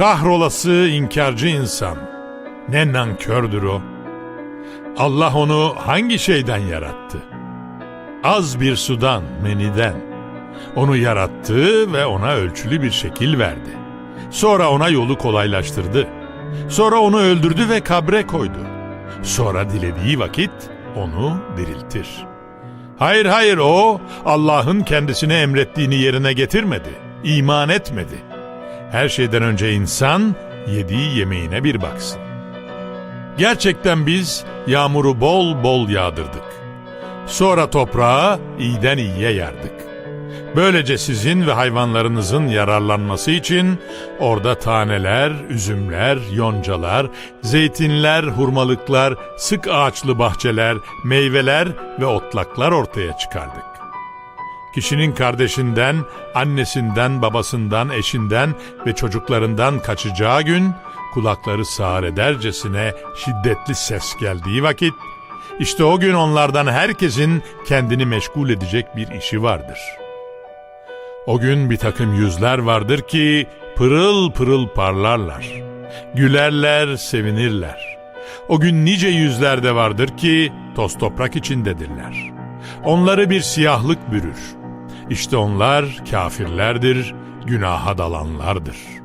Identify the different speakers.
Speaker 1: Kahrolası inkarcı insan. Ne nankördür o. Allah onu hangi şeyden yarattı? Az bir sudan, meniden. Onu yarattı ve ona ölçülü bir şekil verdi. Sonra ona yolu kolaylaştırdı. Sonra onu öldürdü ve kabre koydu. Sonra dilediği vakit onu diriltir. Hayır hayır o Allah'ın kendisine emrettiğini yerine getirmedi. İman etmedi. Her şeyden önce insan yediği yemeğine bir baksın. Gerçekten biz yağmuru bol bol yağdırdık. Sonra toprağı iyiden iyiye yardık. Böylece sizin ve hayvanlarınızın yararlanması için orada taneler, üzümler, yoncalar, zeytinler, hurmalıklar, sık ağaçlı bahçeler, meyveler ve otlaklar ortaya çıkardık. Kişinin kardeşinden, annesinden, babasından, eşinden ve çocuklarından kaçacağı gün kulakları sağır edercesine şiddetli ses geldiği vakit işte o gün onlardan herkesin kendini meşgul edecek bir işi vardır. O gün bir takım yüzler vardır ki pırıl pırıl parlarlar. Gülerler, sevinirler. O gün nice yüzler de vardır ki toz toprak içindedirler. Onları bir siyahlık bürür. İşte onlar kafirlerdir, günaha dalanlardır.''